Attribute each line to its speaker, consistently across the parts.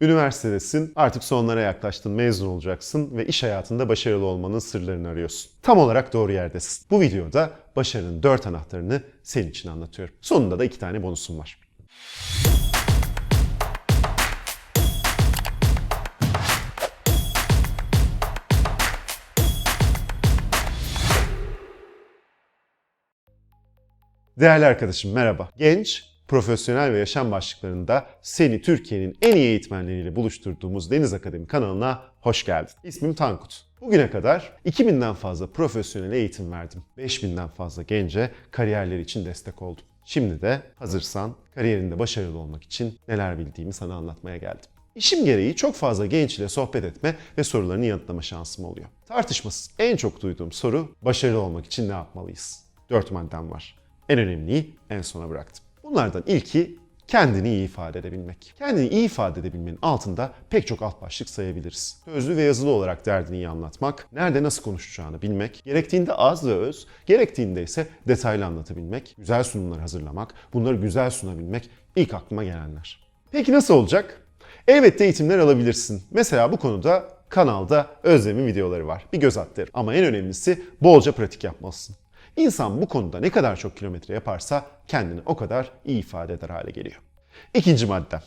Speaker 1: Üniversitedesin, artık sonlara yaklaştın, mezun olacaksın ve iş hayatında başarılı olmanın sırlarını arıyorsun. Tam olarak doğru yerdesin. Bu videoda başarının 4 anahtarını senin için anlatıyorum. Sonunda da 2 tane bonusum var. Değerli arkadaşım merhaba. Genç, profesyonel ve yaşam başlıklarında seni Türkiye'nin en iyi eğitmenleriyle buluşturduğumuz Deniz Akademi kanalına hoş geldin. İsmim Tankut. Bugüne kadar 2000'den fazla profesyonel eğitim verdim. 5000'den fazla gence kariyerleri için destek oldum. Şimdi de hazırsan kariyerinde başarılı olmak için neler bildiğimi sana anlatmaya geldim. İşim gereği çok fazla genç ile sohbet etme ve sorularını yanıtlama şansım oluyor. Tartışmasız en çok duyduğum soru başarılı olmak için ne yapmalıyız? Dört maddem var. En önemliyi en sona bıraktım. Bunlardan ilki kendini iyi ifade edebilmek. Kendini iyi ifade edebilmenin altında pek çok alt başlık sayabiliriz. Sözlü ve yazılı olarak derdini iyi anlatmak, nerede nasıl konuşacağını bilmek, gerektiğinde az ve öz, gerektiğinde ise detaylı anlatabilmek, güzel sunumlar hazırlamak, bunları güzel sunabilmek ilk aklıma gelenler. Peki nasıl olacak? Elbette eğitimler alabilirsin. Mesela bu konuda kanalda Özlem'in videoları var. Bir göz at derim. Ama en önemlisi bolca pratik yapmalısın. İnsan bu konuda ne kadar çok kilometre yaparsa kendini o kadar iyi ifade eder hale geliyor. İkinci maddem.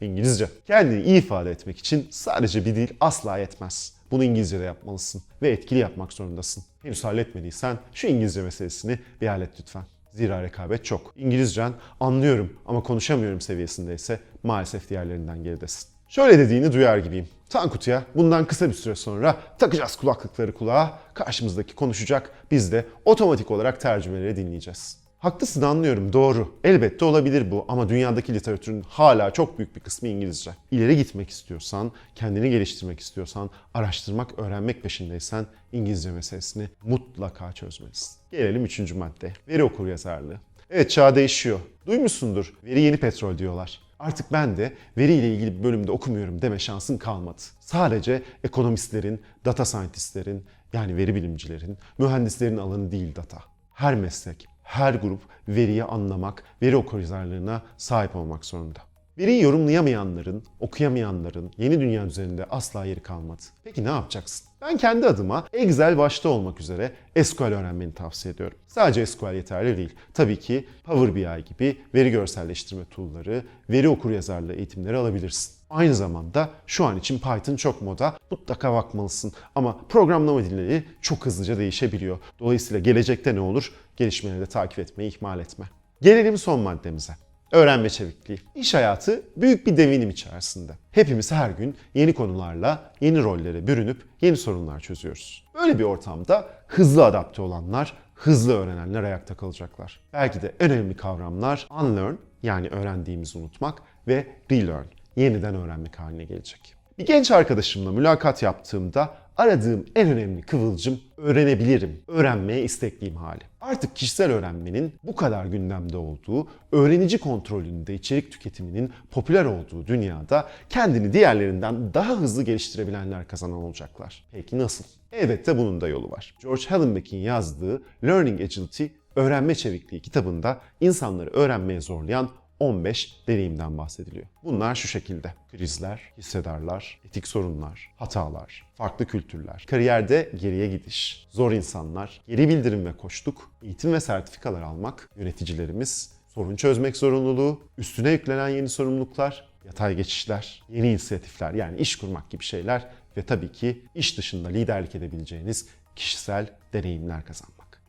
Speaker 1: İngilizce. Kendini iyi ifade etmek için sadece bir dil asla yetmez. Bunu İngilizce'de yapmalısın ve etkili yapmak zorundasın. Henüz halletmediysen şu İngilizce meselesini bir hallet lütfen. Zira rekabet çok. İngilizcen anlıyorum ama konuşamıyorum seviyesindeyse maalesef diğerlerinden geridesin. Şöyle dediğini duyar gibiyim. Tankut'ya bundan kısa bir süre sonra takacağız kulaklıkları kulağa, karşımızdaki konuşacak, biz de otomatik olarak tercümeleri dinleyeceğiz. Haklısın anlıyorum doğru. Elbette olabilir bu ama dünyadaki literatürün hala çok büyük bir kısmı İngilizce. İleri gitmek istiyorsan, kendini geliştirmek istiyorsan, araştırmak, öğrenmek peşindeysen İngilizce meselesini mutlaka çözmelisin. Gelelim üçüncü maddeye. Veri okur yazarlığı. Evet çağ değişiyor. Duymuşsundur. Veri yeni petrol diyorlar. Artık ben de veriyle ilgili bir bölümde okumuyorum deme şansın kalmadı. Sadece ekonomistlerin, data scientistlerin yani veri bilimcilerin, mühendislerin alanı değil data. Her meslek, her grup veriyi anlamak, veri okuryazarlığına sahip olmak zorunda. Veriyi yorumlayamayanların, okuyamayanların yeni dünya üzerinde asla yeri kalmadı. Peki ne yapacaksın? Ben kendi adıma Excel başta olmak üzere SQL öğrenmeni tavsiye ediyorum. Sadece SQL yeterli değil. Tabii ki Power BI gibi veri görselleştirme tool'ları, veri okuryazarlığı eğitimleri alabilirsin. Aynı zamanda şu an için Python çok moda. Mutlaka bakmalısın. Ama programlama dilleri çok hızlıca değişebiliyor. Dolayısıyla gelecekte ne olur? Gelişmeleri de takip etmeyi ihmal etme. Gelelim son maddemize. Öğrenme çevikliği. İş hayatı büyük bir devinim içerisinde. Hepimiz her gün yeni konularla, yeni rollere bürünüp yeni sorunlar çözüyoruz. Böyle bir ortamda hızlı adapte olanlar, hızlı öğrenenler ayakta kalacaklar. Belki de en önemli kavramlar unlearn yani öğrendiğimizi unutmak ve relearn yeniden öğrenmek haline gelecek. Bir genç arkadaşımla mülakat yaptığımda aradığım en önemli kıvılcım öğrenebilirim, öğrenmeye istekliyim hali. Artık kişisel öğrenmenin bu kadar gündemde olduğu, öğrenici kontrolünde içerik tüketiminin popüler olduğu dünyada kendini diğerlerinden daha hızlı geliştirebilenler kazanan olacaklar. Peki nasıl? Elbette bunun da yolu var. George Hallenbeck'in yazdığı Learning Agility, Öğrenme Çevikliği kitabında insanları öğrenmeye zorlayan 15 deneyimden bahsediliyor. Bunlar şu şekilde. Krizler, hissedarlar, etik sorunlar, hatalar, farklı kültürler, kariyerde geriye gidiş, zor insanlar, geri bildirim ve koştuk, eğitim ve sertifikalar almak, yöneticilerimiz, sorun çözmek zorunluluğu, üstüne yüklenen yeni sorumluluklar, yatay geçişler, yeni inisiyatifler yani iş kurmak gibi şeyler ve tabii ki iş dışında liderlik edebileceğiniz kişisel deneyimler kazanmak.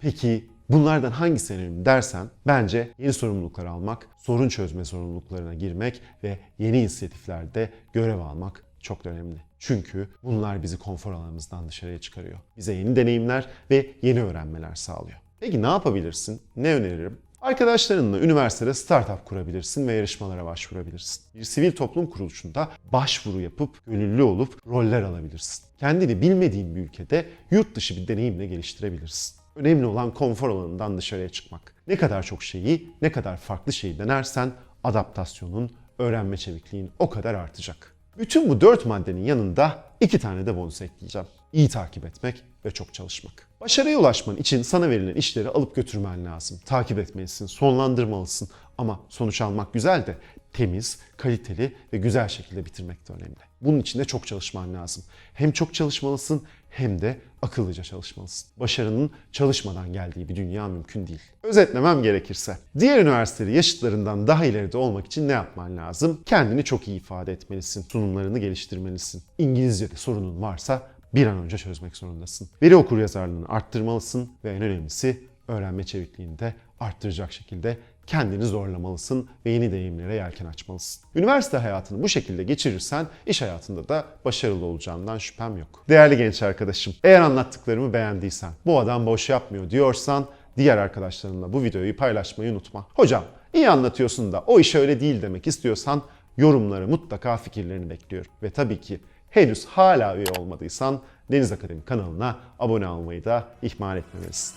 Speaker 1: Peki bunlardan hangisi önemli dersen bence yeni sorumluluklar almak, sorun çözme sorumluluklarına girmek ve yeni inisiyatiflerde görev almak çok da önemli. Çünkü bunlar bizi konfor alanımızdan dışarıya çıkarıyor. Bize yeni deneyimler ve yeni öğrenmeler sağlıyor. Peki ne yapabilirsin? Ne öneririm? Arkadaşlarınla üniversitede startup kurabilirsin ve yarışmalara başvurabilirsin. Bir sivil toplum kuruluşunda başvuru yapıp gönüllü olup roller alabilirsin. Kendini bilmediğin bir ülkede yurt dışı bir deneyimle geliştirebilirsin. Önemli olan konfor alanından dışarıya çıkmak. Ne kadar çok şeyi, ne kadar farklı şeyi denersen adaptasyonun, öğrenme çevikliğin o kadar artacak. Bütün bu dört maddenin yanında iki tane de bonus ekleyeceğim. İyi takip etmek ve çok çalışmak. Başarıya ulaşman için sana verilen işleri alıp götürmen lazım. Takip etmelisin, sonlandırmalısın ama sonuç almak güzel de temiz, kaliteli ve güzel şekilde bitirmek de önemli. Bunun için de çok çalışman lazım. Hem çok çalışmalısın hem de akıllıca çalışmalısın. Başarının çalışmadan geldiği bir dünya mümkün değil. Özetlemem gerekirse, diğer üniversiteli yaşıtlarından daha ileride olmak için ne yapman lazım? Kendini çok iyi ifade etmelisin, sunumlarını geliştirmelisin. İngilizce'de sorunun varsa bir an önce çözmek zorundasın. Veri okur yazarlığını arttırmalısın ve en önemlisi öğrenme çevikliğini de arttıracak şekilde kendini zorlamalısın ve yeni deneyimlere yelken açmalısın. Üniversite hayatını bu şekilde geçirirsen iş hayatında da başarılı olacağından şüphem yok. Değerli genç arkadaşım, eğer anlattıklarımı beğendiysen, bu adam boş yapmıyor diyorsan diğer arkadaşlarınla bu videoyu paylaşmayı unutma. Hocam iyi anlatıyorsun da o iş öyle değil demek istiyorsan yorumları mutlaka fikirlerini bekliyorum. Ve tabii ki henüz hala üye olmadıysan Deniz Akademi kanalına abone olmayı da ihmal etmemelisin.